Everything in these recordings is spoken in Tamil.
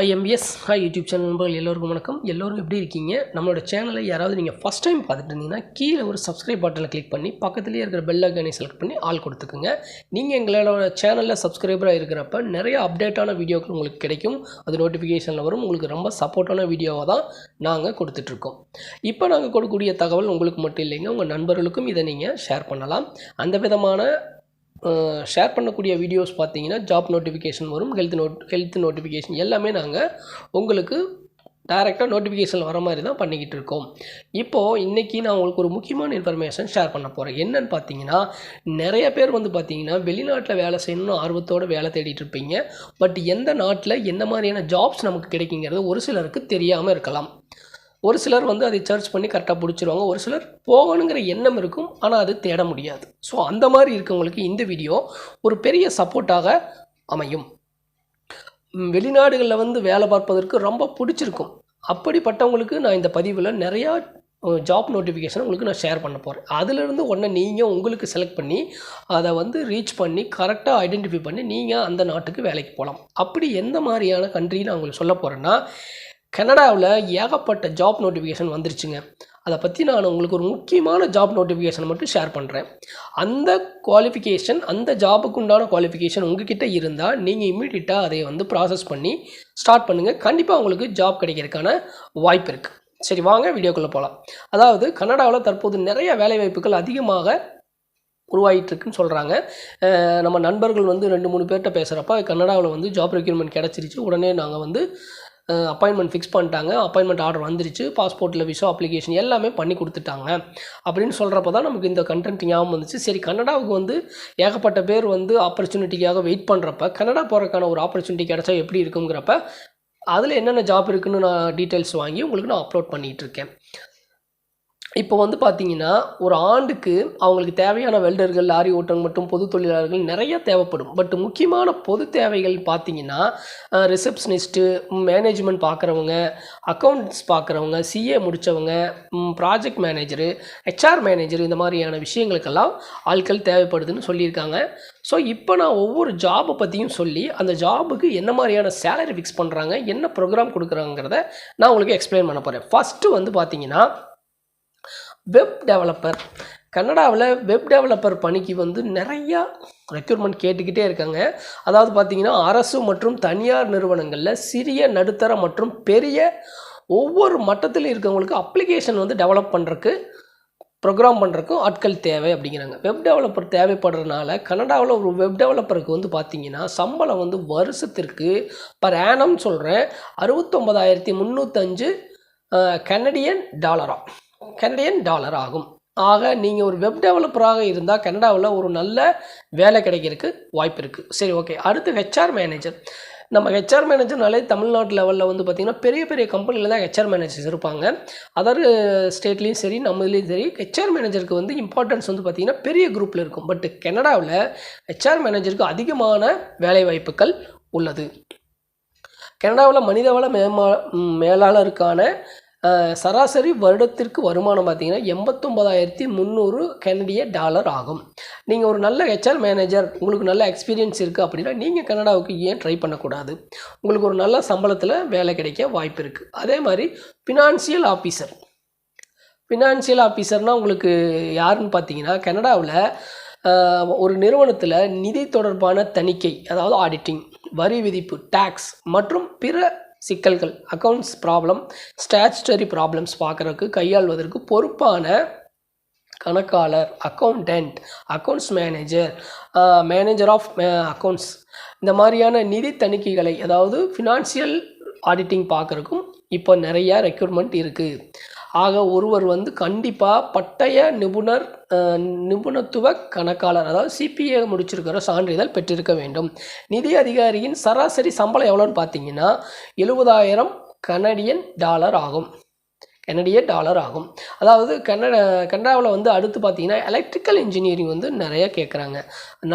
ஐஎம்எஸ் ஹாய் யூடியூப் சேனல் நண்பர்கள் எல்லோருக்கும் வணக்கம். எல்லோரும் எப்படி இருக்கீங்க? நம்மளோட சேனலை யாராவது நீங்கள் ஃபஸ்ட் டைம் பார்த்துட்டு இருந்தீங்கன்னா கீழே ஒரு சப்ஸ்கிரைப் பட்டனை கிளிக் பண்ணி பக்கத்துலேயே இருக்கிற பெல் ஐக்கானை செலக்ட் பண்ணி ஆல் கொடுத்துக்குங்க. நீங்கள் எங்களோட சேனலில் சப்ஸ்கிரைபராக இருக்கிறப்ப நிறைய அப்டேட்டான வீடியோக்கள் உங்களுக்கு கிடைக்கும். அது நோட்டிஃபிகேஷனில் வரும். உங்களுக்கு ரொம்ப சப்போர்ட்டான வீடியோவாக தான் நாங்கள் கொடுத்துட்ருக்கோம் இப்போ நாங்கள் கொடுக்கக்கூடிய தகவல் உங்களுக்கு மட்டும் இல்லைங்க. உங்கள் நண்பர்களுக்கும் இதை நீங்கள் ஷேர் பண்ணலாம். அந்த விதமான ஷேர் பண்ணக்கூடிய வீடியோஸ் பார்த்தீங்கன்னா ஜாப் நோட்டிஃபிகேஷன் வரும் ஹெல்த் நோட் ஹெல்த் நோட்டிஃபிகேஷன் எல்லாமே நாங்கள் உங்களுக்கு டைரெக்டாக நோட்டிஃபிகேஷன் வர மாதிரி தான் பண்ணிக்கிட்டு இருக்கோம். இப்போது இன்றைக்கி நான் உங்களுக்கு ஒரு முக்கியமான இன்ஃபர்மேஷன் ஷேர் பண்ண போகிறேன் என்னன்னு பார்த்தீங்கன்னா நிறைய பேர் வந்து பார்த்தீங்கன்னா வெளிநாட்டில் வேலை செய்யணும்னு ஆர்வத்தோடு வேலை தேடிட்டு இருப்பீங்க. பட் எந்த நாட்டில் என்ன மாதிரியான ஜாப்ஸ் நமக்கு கிடைக்குங்கிறது ஒரு சிலருக்கு தெரியாமல் இருக்கலாம். ஒரு சிலர் வந்து அதை சர்ச் பண்ணி கரெக்டாக பிடிச்சிருவாங்க. ஒரு சிலர் போகணுங்கிற எண்ணம் இருக்கும் ஆனால் அது தேட முடியாது. ஸோ அந்த மாதிரி இருக்கவங்களுக்கு இந்த வீடியோ ஒரு பெரிய சப்போர்ட்டாக அமையும். வெளிநாடுகளில் வந்து வேலை பார்ப்பதற்கு ரொம்ப பிடிச்சிருக்கும். அப்படிப்பட்டவங்களுக்கு நான் இந்த பதிவில் நிறையா ஜாப் நோட்டிஃபிகேஷன் உங்களுக்கு நான் ஷேர் பண்ண போகிறேன் அதிலிருந்து ஒன்று நீங்கள் உங்களுக்கு செலக்ட் பண்ணி அதை வந்து ரீச் பண்ணி கரெக்டாக ஐடென்டிஃபை பண்ணி நீங்கள் அந்த நாட்டுக்கு வேலைக்கு போகலாம் அப்படி எந்த மாதிரியான கண்ட்ரி நான் உங்களுக்கு சொல்ல போகிறேன்னா கனடாவில் ஏகப்பட்ட ஜாப் நோட்டிஃபிகேஷன் வந்துருச்சுங்க. அதை பற்றி நான் உங்களுக்கு ஒரு முக்கியமான ஜாப் நோட்டிஃபிகேஷன் மட்டும் ஷேர் பண்ணுறேன் அந்த குவாலிஃபிகேஷன் அந்த ஜாபுக்கு உண்டான குவாலிஃபிகேஷன் உங்ககிட்ட இருந்தால் நீங்கள் இம்மீடியட்டாக அதை வந்து ப்ராசஸ் பண்ணி ஸ்டார்ட் பண்ணுங்கள் கண்டிப்பாக உங்களுக்கு ஜாப் கிடைக்கிறதுக்கான வாய்ப்பு இருக்குது சரி வாங்க வீடியோக்குள்ளே போகலாம் அதாவது கனடாவில் தற்போது நிறைய வேலைவாய்ப்புகள் அதிகமாக உருவாயிட்டுருக்குன்னு சொல்கிறாங்க நம்ம நண்பர்கள் வந்து ரெண்டு மூணு பேர்கிட்ட பேசுகிறப்ப கனடாவில் வந்து ஜாப் ரெக்யூர்மெண்ட் கிடச்சிருச்சு. உடனே நாங்கள் வந்து அப்பாயின்மெண்ட் ஃபிக்ஸ் பண்ணிட்டாங்க. அப்பாயின்மெண்ட் ஆர்டர் வந்துருச்சு. பாஸ்போர்ட்டில் விசா அப்ளிகேஷன் எல்லாமே பண்ணி கொடுத்துட்டாங்க. அப்படின்னு சொல்கிறப்ப தான் நமக்கு இந்த கண்டென்ட் ஞாபகம் வந்துச்சு. சரி கனடாவுக்கு வந்து ஏகப்பட்ட பேர் வந்து ஆப்பர்ச்சுனிட்டிக்காக வெயிட் பண்ணுறப்ப கனடா போகிறதுக்கான ஒரு ஆப்பர்ச்சுனிட்டி கிடச்சா எப்படி இருக்குங்கிறப்ப அதில் என்னென்ன ஜாப் இருக்குன்னு நான் டீட்டெயில்ஸ் வாங்கி உங்களுக்கு நான் அப்லோட் பண்ணிகிட்ருக்கேன் இப்போ வந்து பார்த்தீங்கன்னா ஒரு ஆண்டுக்கு அவங்களுக்கு தேவையான வெல்டர்கள் லாரி ஓட்டங்கள் மற்றும் பொது தொழிலாளர்கள் நிறைய தேவைப்படும். பட் முக்கியமான பொது தேவைகள் பார்த்தீங்கன்னா ரிசப்ஷனிஸ்ட்டு மேனேஜ்மெண்ட் பார்க்குறவங்க அக்கௌண்ட்ஸ் பார்க்குறவங்க சிஏ முடித்தவங்க ப்ராஜெக்ட் மேனேஜரு ஹெச்ஆர் மேனேஜர் இந்த மாதிரியான விஷயங்களுக்கெல்லாம் ஆட்கள் தேவைப்படுதுன்னு சொல்லியிருக்காங்க. ஸோ இப்போ நான் ஒவ்வொரு ஜாபை பற்றியும் சொல்லி அந்த ஜாபுக்கு என்ன மாதிரியான சேலரி ஃபிக்ஸ் பண்ணுறாங்க என்ன ப்ரோக்ராம் கொடுக்குறாங்கிறத நான் உங்களுக்கு எக்ஸ்பிளைன் பண்ண போகிறேன் ஃபஸ்ட்டு வந்து பார்த்தீங்கன்னா வெப் டெவலப்பர் கனடாவில் வெப் டெவலப்பர் பணிக்கு வந்து நிறையா ரெக்யூர்மெண்ட் கேட்டுக்கிட்டே இருக்காங்க. அதாவது பார்த்தீங்கன்னா அரசு மற்றும் தனியார் நிறுவனங்களில் சிறிய நடுத்தர மற்றும் பெரிய ஒவ்வொரு மட்டத்தில் இருக்கவங்களுக்கு அப்ளிகேஷன் வந்து டெவலப் பண்ணுறக்கு ப்ரோக்ராம் பண்ணுறக்கும் ஆட்கள் தேவை அப்படிங்கிறாங்க. வெப் டெவலப்பர் தேவைப்படுறதுனால கனடாவில் ஒரு வெப் டெவலப்பருக்கு வந்து பார்த்தீங்கன்னா சம்பளம் வந்து வருஷத்திற்கு பர் ஆனம் சொல்கிறேன் அறுபத்தொம்பதாயிரத்தி முந்நூற்றஞ்சு கனடியன் டாலராக கனடியன் டாலர் ஆகும். ஆக நீங்கள் ஒரு வெப் டெவலப்பராக இருந்தால் கனடாவில் ஒரு நல்ல வேலை கிடைக்கிறதுக்கு வாய்ப்பு இருக்குது சரி ஓகே அடுத்து ஹெச்ஆர் மேனேஜர் நம்ம ஹெச்ஆர் மேனேஜர்னாலே தமிழ்நாட்டு லெவலில் வந்து பார்த்திங்கன்னா பெரிய பெரிய கம்பெனியில் தான் ஹெச்ஆர் மேனேஜர்ஸ் இருப்பாங்க. அதர் ஸ்டேட்லேயும் சரி நம்ம இதுலேயும் சரி ஹெச்ஆர் மேனேஜருக்கு வந்து இம்பார்ட்டன்ஸ் வந்து பார்த்திங்கன்னா பெரிய குரூப்பில் இருக்கும். பட் கனடாவில் ஹெச்ஆர் மேனேஜருக்கு அதிகமான வேலைவாய்ப்புகள் உள்ளது. கனடாவில் மனிதவள மேமா மேலாளருக்கான சராசரி வருடத்திற்கு வருமானம் பார்த்தீங்கன்னா எண்பத்தொம்பதாயிரத்தி முந்நூறு கனடிய டாலர் ஆகும். நீங்கள் ஒரு நல்ல ஹெச்ஆர் மேனேஜர் உங்களுக்கு நல்ல எக்ஸ்பீரியன்ஸ் இருக்குது அப்படின்னா நீங்கள் கனடாவுக்கு ஏன் ட்ரை பண்ணக்கூடாது? உங்களுக்கு ஒரு நல்ல சம்பளத்தில் வேலை கிடைக்க வாய்ப்பு இருக்குது அதே மாதிரி ஃபினான்சியல் ஆஃபீஸர் ஃபினான்சியல் ஆஃபீஸர்னால் உங்களுக்கு யாருன்னு பார்த்தீங்கன்னா கனடாவில் ஒரு நிறுவனத்தில் நிதி தொடர்பான தணிக்கை அதாவது ஆடிட்டிங் வரி விதிப்பு டேக்ஸ் மற்றும் பிற சிக்கல்கள் அக்கௌண்ட்ஸ் ப்ராப்ளம் ஸ்டாச்சுட்டரி ப்ராப்ளம்ஸ் பார்க்குறதுக்கு கையாள்வதற்கு பொறுப்பான கணக்காளர் accountant accounts manager manager of accounts இந்த மாதிரியான நிதி தணிக்கைகளை அதாவது ஃபினான்சியல் ஆடிட்டிங் பார்க்குறக்கும் இப்போ நிறையா ரெக்யூர்மெண்ட் இருக்குது ஆக ஒருவர் வந்து கண்டிப்பாக பட்டய நிபுணர் நிபுணத்துவ கணக்காளர் அதாவது சிபிஏ முடிச்சிருக்கிற சான்றிதழ் பெற்றிருக்க வேண்டும். நிதி அதிகாரியின் சராசரி சம்பளம் எவ்வளோன்னு பார்த்தீங்கன்னா எழுபதாயிரம் கனடியன் டாலர் ஆகும். கனடிய டாலர் ஆகும். அதாவது கன்னட கனடாவில் வந்து அடுத்து பார்த்தீங்கன்னா எலக்ட்ரிக்கல் இன்ஜினியரிங் வந்து நிறைய கேட்குறாங்க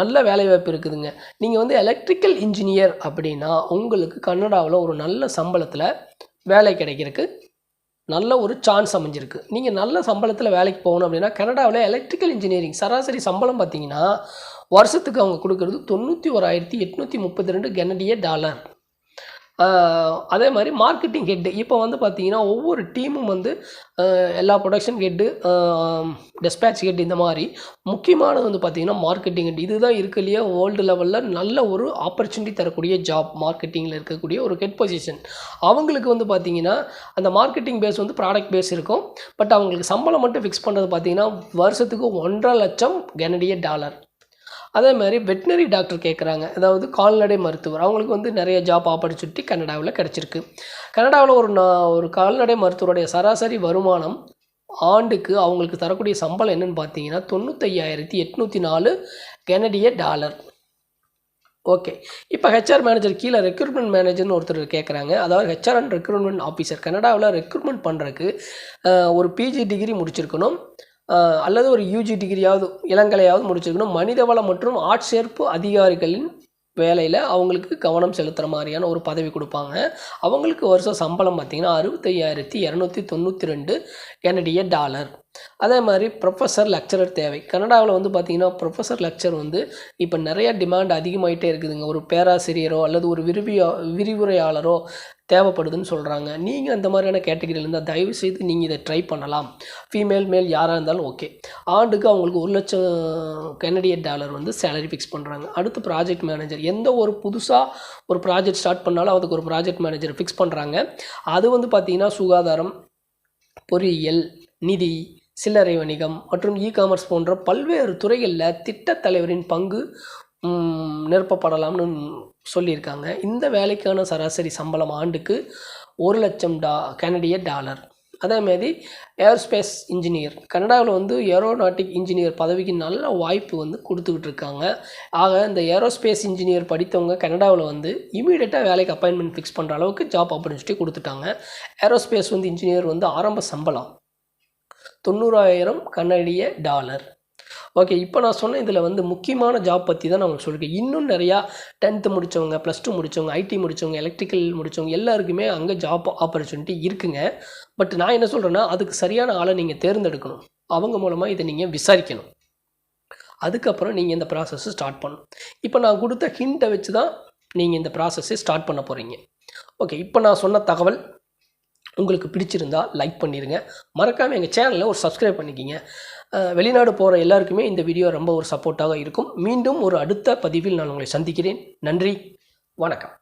நல்ல வேலைவாய்ப்பு இருக்குதுங்க. நீங்கள் வந்து எலக்ட்ரிக்கல் இன்ஜினியர் அப்படின்னா உங்களுக்கு கன்னடாவில் ஒரு நல்ல சம்பளத்தில் வேலை கிடைக்கிறதுக்கு நல்ல ஒரு சான்ஸ் அமைஞ்சிருக்கு. நீங்கள் நல்ல சம்பளத்தில் வேலைக்கு போகணும் அப்படின்னா கனடாவில் எலக்ட்ரிக்கல் இன்ஜினியரிங் சராசரி சம்பளம் பார்த்தீங்கன்னா வருஷத்துக்கு அவங்க கொடுக்குறது தொண்ணூற்றி ஓராயிரத்தி எட்நூற்றி முப்பத்தி ரெண்டு கனடிய டாலர் அதே மாதிரி மார்க்கெட்டிங் ஹெட்டு இப்போ வந்து பார்த்தீங்கன்னா ஒவ்வொரு டீமும் வந்து எல்லா ப்ரொடக்ஷன் ஹெட்டு டெஸ்பேட்ச் ஹெட் இந்த மாதிரி முக்கியமானது வந்து பார்த்தீங்கன்னா மார்க்கெட்டிங் ஹெட் இதுதான் இருக்கலையே வேர்ல்டு லெவலில் நல்ல ஒரு ஆப்பர்ச்சுனிட்டி தரக்கூடிய ஜாப் மார்க்கெட்டிங்கில் இருக்கக்கூடிய ஒரு ஹெட் பொசிஷன் அவங்களுக்கு வந்து பார்த்தீங்கன்னா அந்த மார்க்கெட்டிங் பேஸ் வந்து ப்ராடக்ட் பேஸ் இருக்கும். பட் அவங்களுக்கு சம்பளம் மட்டும் ஃபிக்ஸ் பண்ணுறது பார்த்தீங்கன்னா வருஷத்துக்கு ஒன்றரை லட்சம் கனடிய டாலர் அதே மாதிரி வெட்டினரி டாக்டர் கேட்குறாங்க அதாவது கால்நடை மருத்துவர். அவங்களுக்கு வந்து நிறைய ஜாப் ஆப்பர்ச்சுனிட்டி கனடாவில் கிடச்சிருக்கு. கனடாவில் ஒரு நான் ஒரு கால்நடை மருத்துவருடைய சராசரி வருமானம் ஆண்டுக்கு அவங்களுக்கு தரக்கூடிய சம்பளம் என்னென்னு பார்த்தீங்கன்னா தொண்ணூத்தையாயிரத்தி எட்நூற்றி நாலு கெனடிய டாலர் ஓகே இப்போ ஹெச்ஆர் மேனேஜர் கீழே ரெக்ரூட்மெண்ட் மேனேஜர்னு ஒருத்தர் கேட்குறாங்க அதாவது ஹெச்ஆர் அண்ட் ரெக்ரூட்மெண்ட் ஆஃபீஸர் கனடாவில் ரெக்ரூட்மெண்ட் பண்ணுறதுக்கு ஒரு பிஜி டிகிரி முடிச்சிருக்கணும். அல்லது ஒரு யூஜி டிகிரியாவது இளங்கலையாவது முடிச்சிருக்கணும். மனிதவள மற்றும் ஆட்சேர்ப்பு அதிகாரிகளின் வேலையில் அவங்களுக்கு கவனம் செலுத்துகிற மாதிரியான ஒரு பதவி கொடுப்பாங்க. அவங்களுக்கு வருஷம் சம்பளம் பார்த்திங்கன்னா அறுபத்தையாயிரத்தி இரநூத்தி தொண்ணூற்றி ரெண்டு கனடிய டாலர் அதே மாதிரி ப்ரொஃபஸர் லெக்சரர் தேவை. கனடாவில் வந்து பார்த்திங்கன்னா ப்ரொஃபஸர் லெக்சர் வந்து இப்போ நிறைய டிமாண்ட் அதிகமாகிட்டே இருக்குதுங்க. ஒரு பேராசிரியரோ அல்லது ஒரு விரிவியோ விரிவுரையாளரோ தேவைப்படுதுன்னு சொல்கிறாங்க நீங்கள் அந்த மாதிரியான கேட்டகரியில் இருந்தால் தயவு செய்து நீங்கள் இதை ட்ரை பண்ணலாம். ஃபீமேல் மேல் யாராக இருந்தாலும் ஓகே ஆண்டுக்கு அவங்களுக்கு ஒரு லட்சம் கனடிய டாலர் வந்து சேலரி ஃபிக்ஸ் பண்ணுறாங்க அடுத்து ப்ராஜெக்ட் மேனேஜர் எந்த ஒரு புதுசாக ஒரு ப்ராஜெக்ட் ஸ்டார்ட் பண்ணாலும் அதுக்கு ஒரு ப்ராஜெக்ட் மேனேஜர் ஃபிக்ஸ் பண்ணுறாங்க அது வந்து பார்த்திங்கன்னா சுகாதாரம் பொறியியல் நிதி சில்லறை வணிகம் மற்றும் இ காமர்ஸ் போன்ற பல்வேறு துறைகளில் திட்டத் தலைவரின் பங்கு நிரப்பப்படலாம்னு சொல்லியிருக்காங்க. இந்த வேலைக்கான சராசரி சம்பளம் ஆண்டுக்கு ஒரு லட்சம் டா கனடிய டாலர் அதேமாரி ஏரோஸ்பேஸ் இன்ஜினியர் கனடாவில் வந்து ஏரோநாட்டிக் இன்ஜினியர் பதவிக்கு நல்ல வாய்ப்பு வந்து கொடுத்துக்கிட்டு இருக்காங்க ஆக இந்த ஏரோஸ்பேஸ் இன்ஜினியர் படித்தவங்க கனடாவில் வந்து இமீடியட்டாக வேலைக்கு அப்பாயின்மெண்ட் ஃபிக்ஸ் பண்ணுற அளவுக்கு ஜாப் ஆப்பர்ச்சுனிட்டி கொடுத்துட்டாங்க. ஏரோஸ்பேஸ் வந்து இன்ஜினியர் வந்து ஆரம்ப சம்பளம் தொண்ணூறாயிரம் கனடிய டாலர் ஓகே இப்போ நான் சொன்ன இதில் வந்து முக்கியமான ஜாப் பற்றி தான் நான் உங்களுக்கு சொல்லியிருக்கேன் இன்னும் நிறையா டென்த்து முடித்தவங்க ப்ளஸ் டூ முடித்தவங்க ஐடி முடித்தவங்க எலக்ட்ரிக்கல் முடித்தவங்க எல்லாருக்குமே அங்கே ஜாப் ஆப்பர்ச்சுனிட்டி இருக்குங்க. பட் நான் என்ன சொல்கிறேன்னா அதுக்கு சரியான ஆளை நீங்கள் தேர்ந்தெடுக்கணும். அவங்க மூலமாக இதை நீங்கள் விசாரிக்கணும். அதுக்கப்புறம் நீங்கள் இந்த ப்ராசஸ்ஸை ஸ்டார்ட் பண்ணணும். இப்போ நான் கொடுத்த ஹிண்ட்டை வச்சு தான் நீங்கள் இந்த ப்ராசஸ்ஸை ஸ்டார்ட் பண்ண போகிறீங்க ஓகே இப்போ நான் சொன்ன தகவல் உங்களுக்கு பிடிச்சிருந்தா லைக் பண்ணிடுங்க மறக்காமல் எங்கள் சேனலில் ஒரு சப்ஸ்கிரைப் பண்ணிக்கிங்க. வெளிநாடு போகிற எல்லாருக்குமே இந்த வீடியோ ரொம்ப ஒரு சப்போர்ட்டாக இருக்கும். மீண்டும் ஒரு அடுத்த பதிவில் நான் உங்களை சந்திக்கிறேன். நன்றி. வணக்கம்.